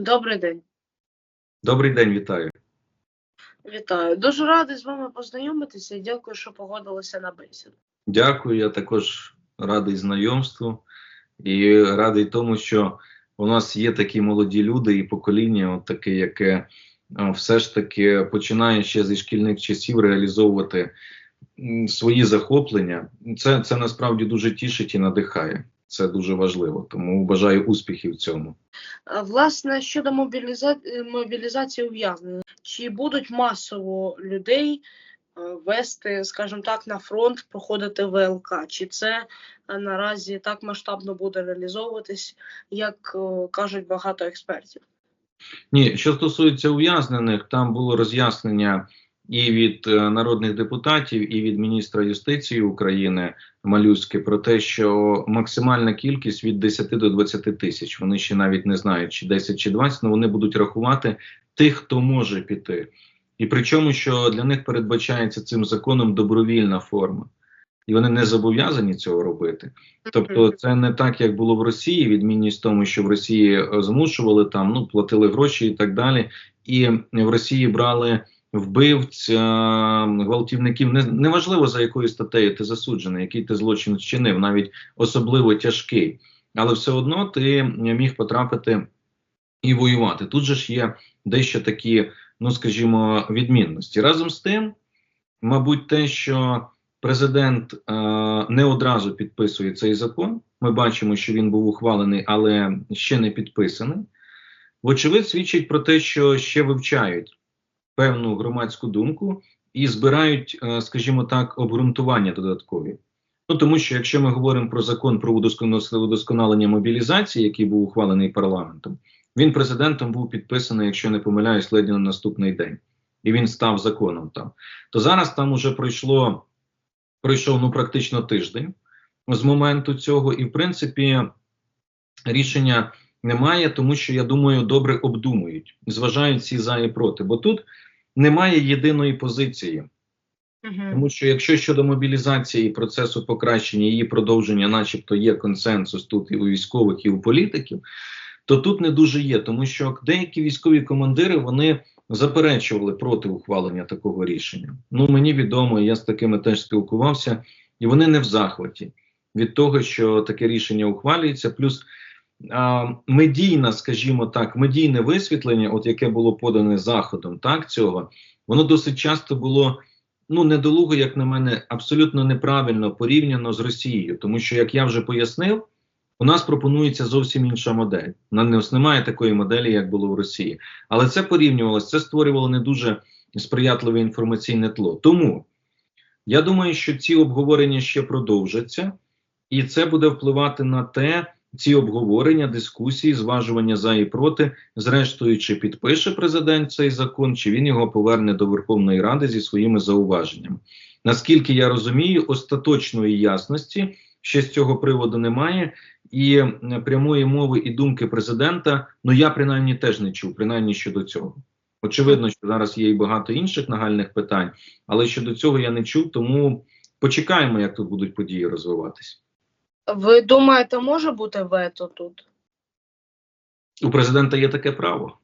Добрий день. Добрий день, вітаю. Вітаю. Дуже радий з вами познайомитися і дякую, що погодилися на бесіду. Дякую. Я також радий знайомству і радий тому, що у нас є такі молоді люди і покоління, от таке, яке все ж таки починає ще зі шкільних часів реалізовувати свої захоплення. Це, це насправді дуже тішить і надихає. Це дуже важливо. Тому бажаю успіхів в цьому. Власне, щодо мобіліза... е, мобілізації ув'язнених, чи будуть масово людей е, вести, скажімо так, на фронт, проходити ВЛК? Чи це е, наразі так масштабно буде реалізовуватись, як е, кажуть багато експертів? Ні, що стосується ув'язнених, там було роз'яснення і від е, народних депутатів, і від міністра юстиції України Малюськи про те, що максимальна кількість від 10 до 20 тисяч. Вони ще навіть не знають, чи 10 чи 20, але вони будуть рахувати тих, хто може піти. І причому, що для них передбачається цим законом добровільна форма. І вони не зобов'язані цього робити. Тобто, це не так, як було в Росії. Відмінність тому, що в Росії е, змушували там, ну платили гроші і так далі. І в Росії брали вбивць, е, гвалтівників. Неважливо за якою статтею ти засуджений, який ти злочин вчинив, навіть особливо тяжкий, але все одно ти міг потрапити і воювати. Тут же ж є дещо такі, ну скажімо, відмінності. Разом з тим, мабуть, те, що президент е, не одразу підписує цей закон. Ми бачимо, що він був ухвалений, але ще не підписаний. Вочевидь, свідчить про те, що ще вивчають певну громадську думку і збирають, е, скажімо так, обґрунтування додаткові. Ну тому що якщо ми говоримо про закон про удосконалення мобілізації, який був ухвалений парламентом, він президентом був підписаний, якщо не помиляюсь, ледь на наступний день, і він став законом там. То зараз там уже пройшло пройшов ну практично тиждень з моменту цього, і в принципі рішення немає, тому що я думаю, добре обдумують, зважають всі за і проти. Бо тут немає єдиної позиції. Тому що якщо щодо мобілізації і процесу покращення її продовження, начебто є консенсус тут і у військових, і у політиків, то тут не дуже є, тому що деякі військові командири вони заперечували проти ухвалення такого рішення. Ну мені відомо, я з такими теж спілкувався, і вони не в захваті від того, що таке рішення ухвалюється. Плюс медійна, скажімо так, медійне висвітлення, от яке було подане заходом, так цього, воно досить часто було ну недолуго, як на мене, абсолютно неправильно порівняно з Росією, тому що, як я вже пояснив, у нас пропонується зовсім інша модель. На нас немає такої моделі, як було в Росії, але це порівнювалося, це створювало не дуже сприятливе інформаційне тло. Тому я думаю, що ці обговорення ще продовжаться, і це буде впливати на те. Ці обговорення, дискусії, зважування за і проти, зрештою, чи підпише президент цей закон, чи він його поверне до Верховної Ради зі своїми зауваженнями. Наскільки я розумію, остаточної ясності ще з цього приводу немає, і прямої мови і думки президента, ну я принаймні теж не чув, принаймні щодо цього. Очевидно, що зараз є і багато інших нагальних питань, але щодо цього я не чув, тому почекаємо, як тут будуть події розвиватися. Ви думаєте, може бути вето тут? У президента є таке право.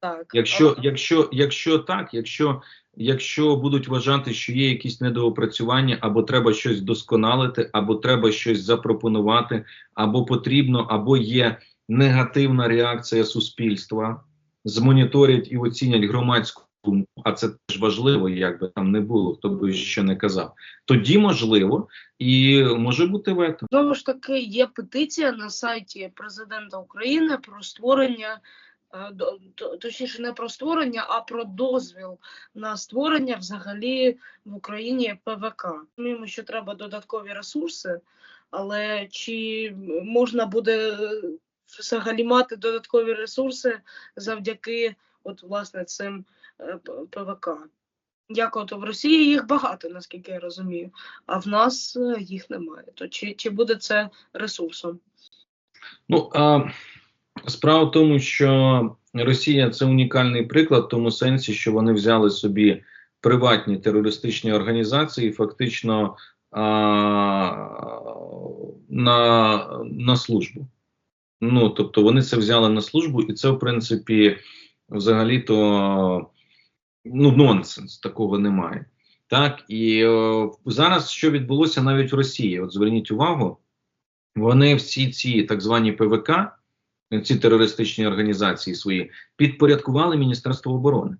Так. Якщо, якщо, якщо так, якщо, якщо будуть вважати, що є якісь недоопрацювання, або треба щось вдосконалити, або треба щось запропонувати, або потрібно, або є негативна реакція суспільства, змоніторять і оцінять громадську думку, а це теж важливо, як би там не було, хто би що не казав. Тоді можливо, і може бути вето. Знову ж таки, є петиція на сайті президента України про створення, е, точніше, не про створення, а про дозвіл на створення взагалі в Україні ПВК. Розуміємо, що треба додаткові ресурси, але чи можна буде взагалі мати додаткові ресурси завдяки от, власне, цим ПВК? Як от в Росії їх багато, наскільки я розумію, а в нас е, їх немає. То чи, чи буде це ресурсом? Ну а справа в тому, що Росія це унікальний приклад в тому сенсі, що вони взяли собі приватні терористичні організації, фактично а, на, на службу. Ну тобто вони це взяли на службу, і це, в принципі, взагалі-то ну, нонсенс, такого немає. Так, і е, зараз що відбулося навіть в Росії? От зверніть увагу, вони всі ці так звані ПВК, ці терористичні організації свої, підпорядкували Міністерство оборони.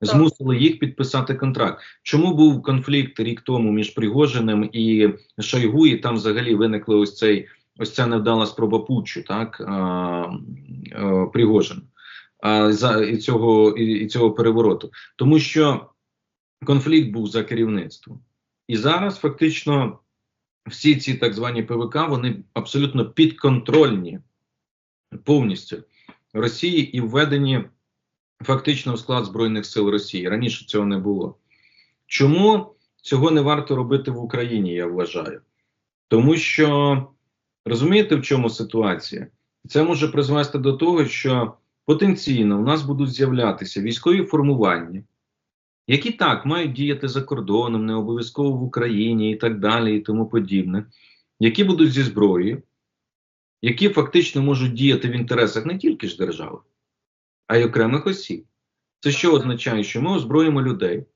Змусили їх підписати контракт. Чому був конфлікт рік тому між Пригожиним і Шойгу, і там взагалі виникли ось цей ось ця невдала спроба путчу, так а, а, Пригожин а, за і цього і, і цього перевороту, тому що конфлікт був за керівництво, і зараз фактично всі ці так звані ПВК вони абсолютно підконтрольні повністю Росії і введені фактично в склад Збройних сил Росії. Раніше цього не було. Чому цього не варто робити в Україні, я вважаю? Тому що розумієте, в чому ситуація? Це може призвести до того, що потенційно у нас будуть з'являтися військові формування, які так мають діяти за кордоном, не обов'язково в Україні і так далі, і тому подібне, які будуть зі зброєю, які фактично можуть діяти в інтересах не тільки ж держави, а й окремих осіб. Це що означає, що ми озброїмо людей,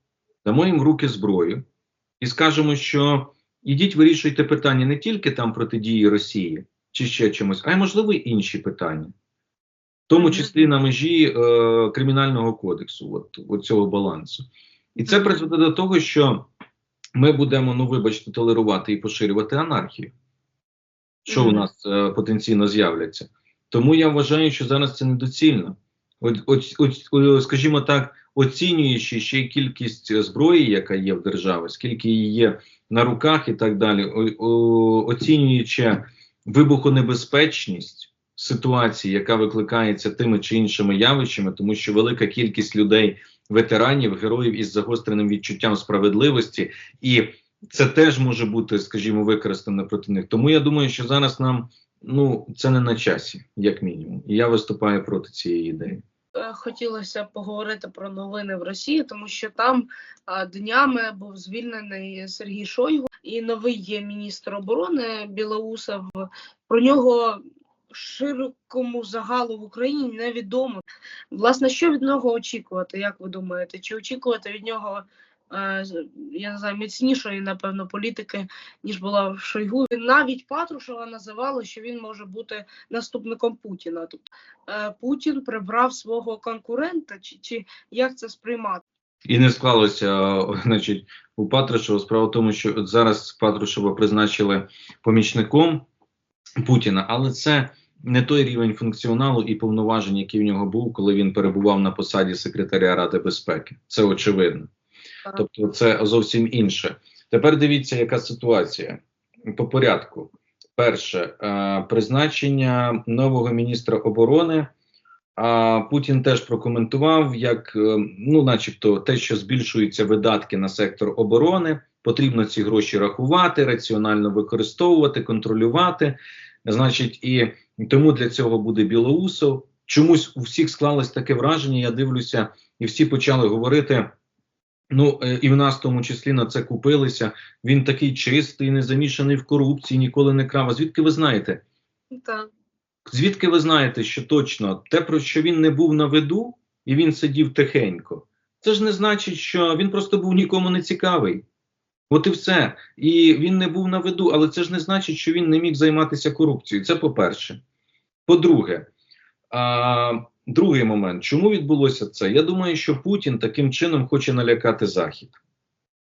дамо їм в руки зброю і скажемо, що ідіть вирішуйте питання не тільки там протидії Росії чи ще чимось, а й можливо інші питання, тому числі на межі е, кримінального кодексу, от, от цього балансу. І це призведе до того, що ми будемо, ну вибачте, толерувати і поширювати анархію, що у нас е, потенційно з'являться. Тому я вважаю, що зараз це недоцільно. От, от, от, скажімо так, оцінюючи ще кількість зброї, яка є в державі, скільки її є на руках і так далі, о, о, оцінюючи вибухонебезпечність ситуації, яка викликається тими чи іншими явищами, тому що велика кількість людей, ветеранів, героїв із загостреним відчуттям справедливості, і це теж може бути, скажімо, використано проти них. Тому я думаю, що зараз нам ну це не на часі, як мінімум, і я виступаю проти цієї ідеї. Е, Хотілося поговорити про новини в Росії, тому що там днями був звільнений Сергій Шойгу і новий є міністр оборони Білоусов. Про нього широкому загалу в Україні невідомо. Власне, що від нього очікувати? Як ви думаєте? Чи очікувати від нього? е, Я не знаю, міцнішої, напевно, політики, ніж була в Шойгу. Навіть Патрушева називали, що він може бути наступником Путіна. Тобто е, Путін прибрав свого конкурента, чи, чи як це сприймати? І не склалося, значить, у Патрушева. Справа в тому, що зараз Патрушева призначили помічником Путіна, але це не той рівень функціоналу і повноважень, який в нього був, коли він перебував на посаді секретаря Ради безпеки. Це очевидно. Тобто, це зовсім інше. Тепер дивіться, яка ситуація по порядку. Перше, е, призначення нового міністра оборони. А Путін теж прокоментував, як е, ну, начебто, те, що збільшуються видатки на сектор оборони, потрібно ці гроші рахувати, раціонально використовувати, контролювати. Значить, і тому для цього буде Білоусов. Чомусь у всіх склалось таке враження. Я дивлюся, і всі почали говорити. Ну е, і в нас в тому числі на це купилися. Він такий чистий, не замішаний в корупції, ніколи не крав. А звідки ви знаєте? Так. Звідки ви знаєте, що точно те, про що він не був на виду, і він сидів тихенько, це ж не значить, що він просто був нікому не цікавий. От і все. І він не був на виду, але це ж не значить, що він не міг займатися корупцією. Це по-перше. По-друге, а, другий момент, чому відбулося це? Я думаю, що Путін таким чином хоче налякати Захід.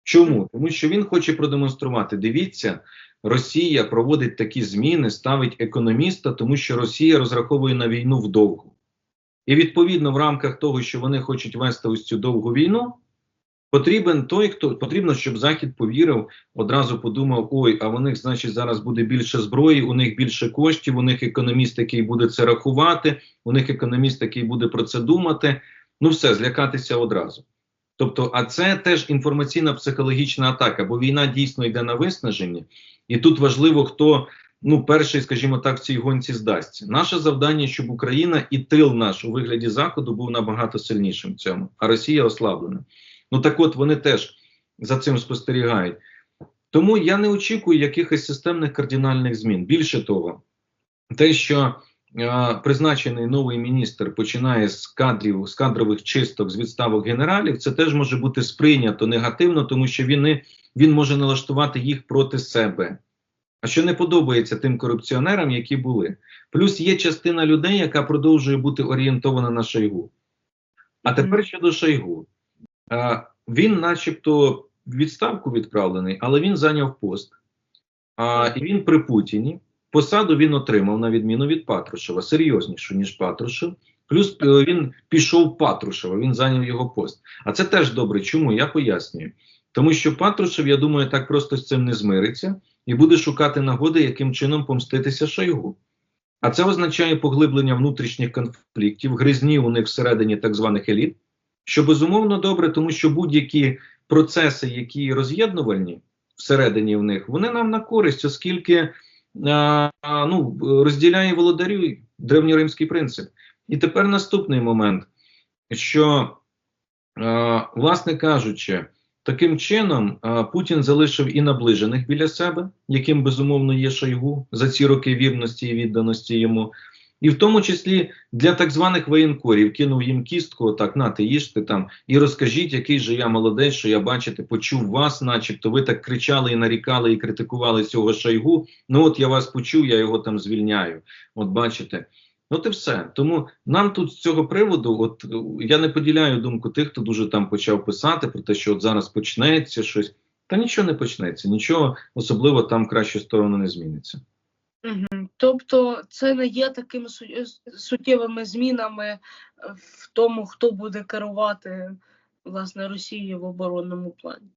Чому? Тому що він хоче продемонструвати: дивіться, Росія проводить такі зміни, ставить економіста, тому що Росія розраховує на війну вдовгу. І відповідно, в рамках того, що вони хочуть вести ось цю довгу війну, потрібен той, хто потрібно, щоб Захід повірив, одразу подумав: ой, а у них, значить, зараз буде більше зброї, у них більше коштів, у них економіст, який буде це рахувати, у них економіст, який буде про це думати. Ну, все, злякатися одразу. Тобто, а це теж інформаційна психологічна атака, бо війна дійсно йде на виснаження, і тут важливо, хто ну перший, скажімо так, в цій гонці здасться. Наше завдання, щоб Україна і тил наш у вигляді заходу був набагато сильнішим в цьому, а Росія ослаблена. Ну так от вони теж за цим спостерігають. Тому я не очікую якихось системних кардинальних змін. Більше того, те, що е, призначений новий міністр починає з кадрів, з кадрових чисток, з відставок генералів, це теж може бути сприйнято негативно, тому що він, не- він може налаштувати їх проти себе. А що не подобається тим корупціонерам, які були. Плюс є частина людей, яка продовжує бути орієнтована на Шойгу. А тепер щодо Шойгу. Він, начебто, відставку відправлений, але він зайняв пост. А, і він при Путіні. Посаду він отримав на відміну від Патрушева, серйознішу, ніж Патрушев. Плюс е, він пішов Патрушева, він зайняв його пост. А це теж добре. Чому? Я пояснюю. Тому що Патрушев, я думаю, так просто з цим не змириться і буде шукати нагоди, яким чином помститися Шойгу. А це означає поглиблення внутрішніх конфліктів, гризні у них всередині так званих еліт, що безумовно добре, тому що будь-які процеси, які роз'єднувальні всередині в них, вони нам на користь, оскільки а, ну, розділяє володарю древньоримський принцип. І тепер наступний момент, що, а, власне кажучи, таким чином Путін залишив і наближених біля себе, яким безумовно є Шойгу за ці роки вірності і відданості йому. І в тому числі для так званих воєнкорів кинув їм кістку, так нате, їжте там і розкажіть, який же я молодець, що я бачите, почув вас, начебто ви так кричали і нарікали і критикували цього шайгу. Ну от я вас почув, я його там звільняю. От бачите. От і все. Тому нам тут з цього приводу, от я не поділяю думку тих, хто дуже там почав писати про те, що от зараз почнеться щось. Та нічого не почнеться, нічого особливо там кращу сторону не зміниться. Тобто це не є такими суттєвими змінами е, в тому, хто буде керувати власне Росією в оборонному плані.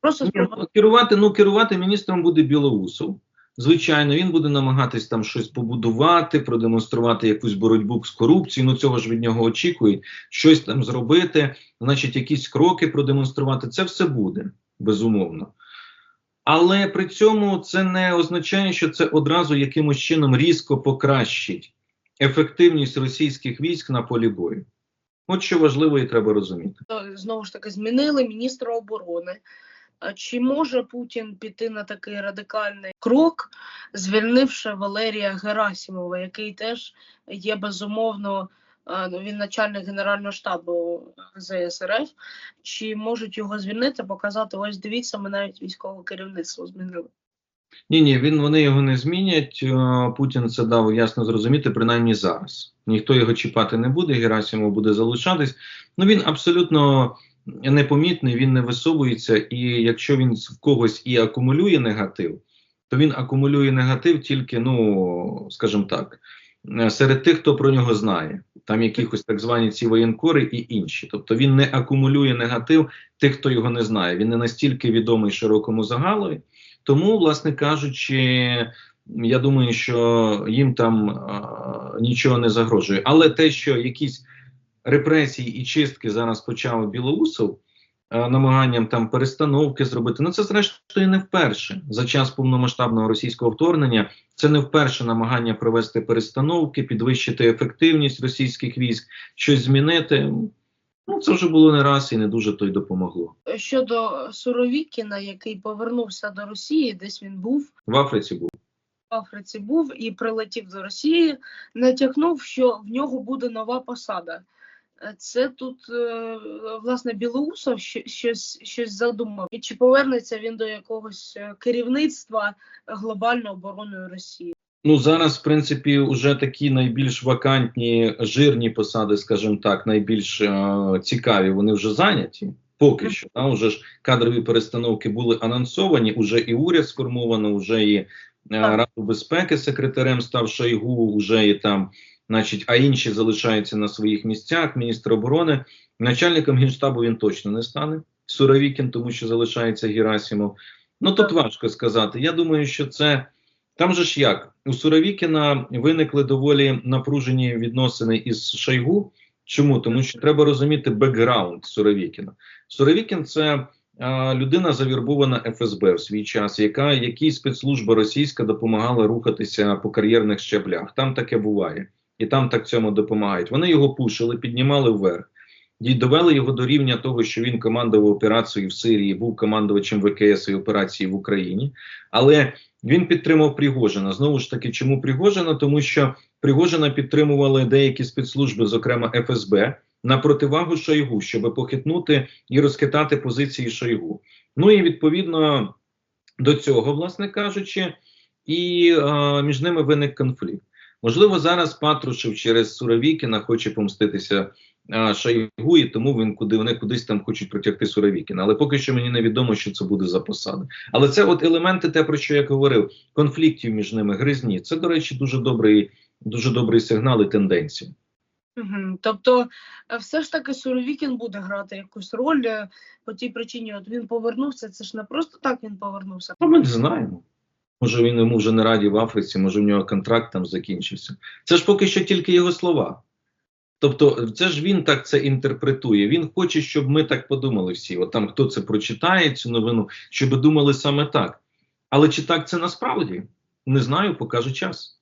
Просто ну, керувати, ну керувати міністром буде Білоусов. Звичайно, він буде намагатись там щось побудувати, продемонструвати якусь боротьбу з корупцією. Ну цього ж від нього очікують, щось там зробити, значить, якісь кроки продемонструвати. Це все буде безумовно. Але при цьому це не означає, що це одразу якимось чином різко покращить ефективність російських військ на полі бою. От що важливо і треба розуміти. знову ж таки змінили міністра оборони. Чи може Путін піти на такий радикальний крок, звільнивши Валерія Герасимова, який теж є безумовно, він начальник Генерального штабу ЗСРФ? Чи можуть його звільнити, показати, ось дивіться, ми навіть військове керівництво змінили? Ні, ні, він вони його не змінять. Е, Путін це дав ясно зрозуміти, принаймні зараз. Ніхто його чіпати не буде. Герасимов буде залишатись. Ну він абсолютно непомітний, він не висовується. І якщо він в когось і акумулює негатив, то він акумулює негатив тільки, ну скажімо так, серед тих, хто про нього знає. Там якихось так звані ці воєнкори і інші. Тобто він не акумулює негатив тих, хто його не знає. Він не настільки відомий широкому загалові. Тому, власне кажучи, я думаю, що їм там а, нічого не загрожує. Але те, що якісь репресії і чистки зараз почав Білоусов, намаганням там перестановки зробити, ну це зрештою не вперше за час повномасштабного російського вторгнення. Це не вперше намагання провести перестановки, підвищити ефективність російських військ, щось змінити. Ну це вже було не раз і не дуже то й допомогло. Щодо Суровікіна, який повернувся до Росії, десь він був В Африці був. в Африці був і прилетів до Росії, натякнув, що в нього буде нова посада. Е, Це тут е, власне Білоусов щось, щось задумав. І чи повернеться він до якогось е, керівництва глобальною обороною Росії? Ну зараз, в принципі, вже такі найбільш вакантні жирні посади, скажімо так, найбільш е, цікаві, вони вже зайняті. Поки що да, вже ж кадрові перестановки були анонсовані. Уже і уряд сформовано, уже і е, Раду безпеки секретарем став Шойгу, уже і там, значить, а інші залишаються на своїх місцях. Міністр оборони, начальником генштабу він точно не стане. Суровікін, тому що залишається Герасимов. Ну тут важко сказати. Я думаю, що це. Там же ж як у Суровікіна виникли доволі напружені відносини із Шойгу. Чому? Тому що треба розуміти бекграунд Суровікіна. Суровікін це а, людина завірбована ФСБ в свій час, яка якій спецслужба російська допомагала рухатися по кар'єрних щаблях. Там таке буває, і там так цьому допомагають. Вони його пушили, піднімали вверх. і довели його до рівня того, що він командував операцією в Сирії, був командувачем ВКС і операції в Україні. Але він підтримав Пригожина. Знову ж таки, чому Пригожина? Тому що Пригожина підтримували деякі спецслужби, зокрема ФСБ, на противагу Шойгу, щоб похитнути і розхитати позиції Шойгу. Ну і відповідно до цього, власне кажучи, і е, між ними виник конфлікт. Можливо, зараз Патрушев через Суровікіна хоче помститися а, Шойгу, і тому він куди вони кудись там хочуть протягти Суровікіна. Але поки що мені невідомо, що це буде за посада. Але це от елементи, те про що я говорив, конфліктів між ними гризні. Це, до речі, дуже добрий, дуже добрий сигнал і тенденція. Угу. Тобто, е, все ж таки Суровікін буде грати якусь роль е, по тій причині, от він повернувся. Це ж не просто так він повернувся. Ну, ми не знаємо. Може, він йому вже не раді в Африці, може в нього контракт там закінчився. Це ж поки що тільки його слова. Тобто, це ж він так це інтерпретує. Він хоче, щоб ми так подумали всі. От там хто це прочитає, цю новину, щоб думали саме так. Але чи так це насправді? Не знаю, покаже час.